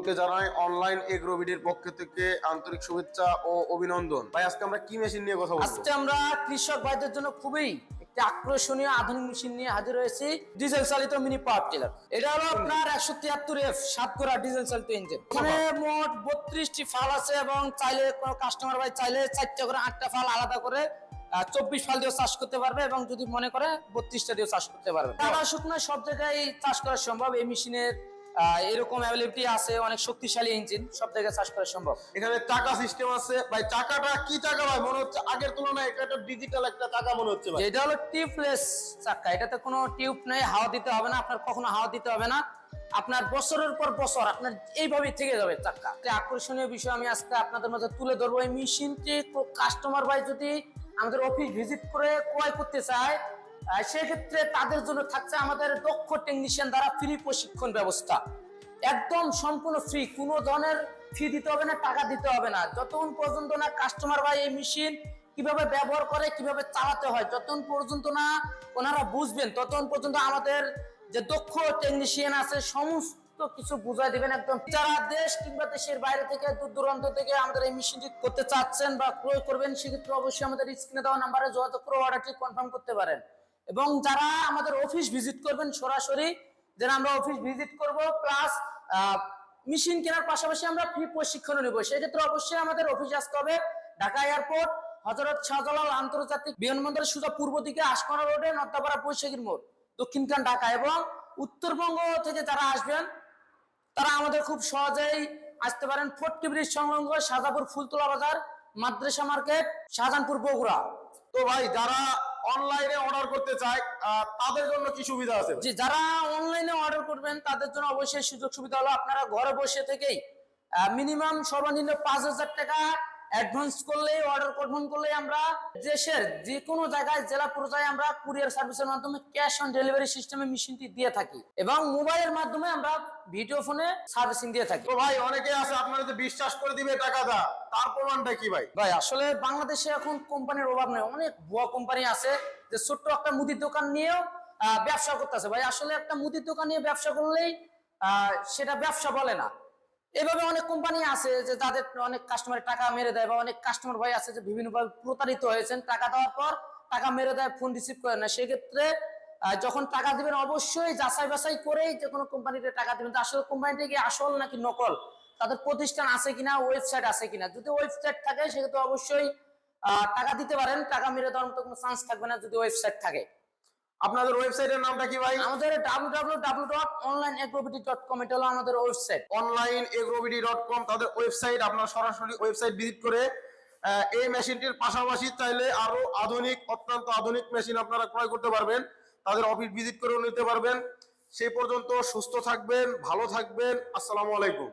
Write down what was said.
সকলকে জানাই অনলাইন এগ্রোভিডির পক্ষ থেকে আন্তরিক শুভেচ্ছা ও অভিনন্দন। ভাই আজকে আমরা কি মেশিন নিয়ে কথা বলব? আজকে আমরা কৃষক ভাইদের জন্য খুবই একটি আকর্ষণীয় আধুনিক মেশিন নিয়ে হাজির হয়েছি ডিজেল চালিত মিনি পাওয়ার টিলার এটা হলো আপনার একশো তিয়াত্তর এফ ডিজেল চালিত ইঞ্জিন এখানে মোট বত্রিশটি ফাল আছে এবং চাইলে কোনো কাস্টমার ভাই চাইলে চারটা করে আটটা ফাল আলাদা করে চব্বিশ ফাল দিয়ে চাষ করতে পারবে এবং যদি মনে করে বত্রিশটা দিয়ে চাষ করতে পারবে। টাকা শুকনো সব জায়গায় চাষ করা সম্ভব এই মেশিনের এরকম অ্যাভেলেবিলিটি আছে অনেক শক্তিশালী ইঞ্জিন সব জায়গায় চাষ করা সম্ভব। এখানে টাকা সিস্টেম আছে। ভাই টাকাটা কি টাকা ভাই? মনে হচ্ছে আগের তুলনায় এটা একটা ডিজিটাল একটা টাকা মনে হচ্ছে ভাই। এটা হলো টিউবলেস চাকা। এটাতে কোনো টিউব নেই হাওয়া দিতে হবে না আপনার কখনো হাওয়া দিতে হবে না। আপনার বছরের পর বছর আপনার এইভাবেই থেকে যাবে চাকা। আকর্ষণীয় বিষয় আমি আজকে আপনাদের মধ্যে তুলে ধরবো। এই মেশিনটি কাস্টমার ভাই যদি আমাদের অফিস ভিজিট করে ক্রয় করতে চায় সেক্ষেত্রে তাদের জন্য থাকছে আমাদের দক্ষ টেকনিশিয়ান দ্বারা ফ্রি প্রশিক্ষণ ব্যবস্থা। একদম সম্পূর্ণ ফ্রি কোনো ধরনের ফি দিতে হবে না, টাকা দিতে হবে না। যতক্ষণ পর্যন্ত না কাস্টমার ভাই এই মেশিন কীভাবে ব্যবহার করে, কীভাবে চালাতে হয়, যতক্ষণ পর্যন্ত না ওনারা বুঝবেন, ততক্ষণ পর্যন্ত আমাদের যে দক্ষ টেকনিশিয়ান আছে, সমস্ত কিছু বুঝাই দিবেন একদম। যারা দেশ কিংবা দেশের বাইরে থেকে, দূর দূরান্ত থেকে আমাদের এই মেশিনটি করতে চাচ্ছেন বা ক্রয় করবেন, সেক্ষেত্রে অবশ্যই আমাদের স্ক্রিনে দেওয়া নাম্বারে যোগাযোগ করে অর্ডারটি কনফার্ম করতে পারেন। এবং যারা আমাদের অফিস ভিজিট করবেন সরাসরি, যেন আমরা অফিস ভিজিট করব প্লাস মেশিন কেনার পাশাপাশি আমরা ফ্রি প্রশিক্ষণ নেব। সেক্ষেত্রে অবশ্যই আমাদের অফিস আসতে হবে ঢাকা এয়ারপোর্ট হজরত শাহজালাল আন্তর্জাতিক বিমানবন্দরের সোজা পূর্ব দিকে আশকোনা রোডে নদ্দাপাড়া বৈশাখীর মোড় দক্ষিণখান ঢাকা এবং উত্তরবঙ্গ থেকে যারা আসবেন, তারা আমাদের খুব সহজেই আসতে পারেন ফোর্টি ব্রিজ সংলগ্ন শাহজাপুর ফুলতলা বাজার, মাদ্রাসা মার্কেট, শাহজাহানপুর বগুড়া। তো ভাই, যারা অনলাইনে অর্ডার করতে চায় তাদের জন্য কি সুবিধা আছে? জি, যারা অনলাইনে অর্ডার করবেন, তাদের জন্য অবশ্যই সুযোগ সুবিধা হলো আপনারা ঘরে বসে থেকেই মিনিমাম সর্বনিম্ন পাঁচ হাজার টাকা অ্যাডভান্স করলে অর্ডার কনফার্ম করলে আমরা দেশের যে কোনো জায়গায় জেলা পর্যায়ে আমরা কুরিয়ার সার্ভিসের মাধ্যমে ক্যাশ অন ডেলিভারি সিস্টেমে মেশিনটি দিয়ে থাকি এবং মোবাইলের মাধ্যমে আমরা ভিডিও ফোনে সার্ভিসিং দিয়ে থাকি। তো ভাই অনেকে আছে আপনারা যে বিশ্বাস করে দিবে টাকা দা তার প্রমাণটা কি ভাই? ভাই আসলে বাংলাদেশে এখন কোম্পানির অভাব নেই অনেক ভুয়া কোম্পানি আছে যে ছোট্ট একটা মুদির দোকান নিয়েও ব্যবসা করতেছে। ভাই আসলে একটা মুদির দোকান নিয়ে ব্যবসা করলেই আহ, সেটা ব্যবসা বলে না। এভাবে অনেক কোম্পানি আছে যে যাদের অনেক কাস্টমার টাকা মেরে দেয় বা অনেক কাস্টমার ভাই আছে যে বিভিন্নভাবে প্রতারিত হয়েছেন, টাকা দেওয়ার পর টাকা মেরে দেয় ফোন রিসিভ করে না। সেক্ষেত্রে যখন টাকা দিবেন, অবশ্যই যাচাই বাছাই করেই যে কোনো কোম্পানিতে টাকা দিবেন। আসলে কোম্পানিটা কি আসল নাকি নকল? তাদের প্রতিষ্ঠান আছে কিনা ওয়েবসাইট আছে কিনা? যদি ওয়েবসাইট থাকে, সেক্ষেত্রে অবশ্যই টাকা দিতে পারেন। টাকা মেরে দেওয়ার মতো কোনো চান্স থাকবে না যদি ওয়েবসাইট থাকে। আপনাদের ওয়েবসাইটের নামটা কি ভাই? আমাদের কম এটা হলো আমাদের ওয়েবসাইট কম তাদের ওয়েবসাইট আপনারা সরাসরি ওয়েবসাইট ভিজিট করে এই মেশিনটির পাশাপাশি চাইলে আরও আধুনিক অত্যন্ত আধুনিক মেশিন আপনারা ক্রয় করতে পারবেন। তাদের অফিস ভিজিট করেও নিতে পারবেন। সেই পর্যন্ত সুস্থ থাকবেন ভালো থাকবেন। আসসালামু আলাইকুম।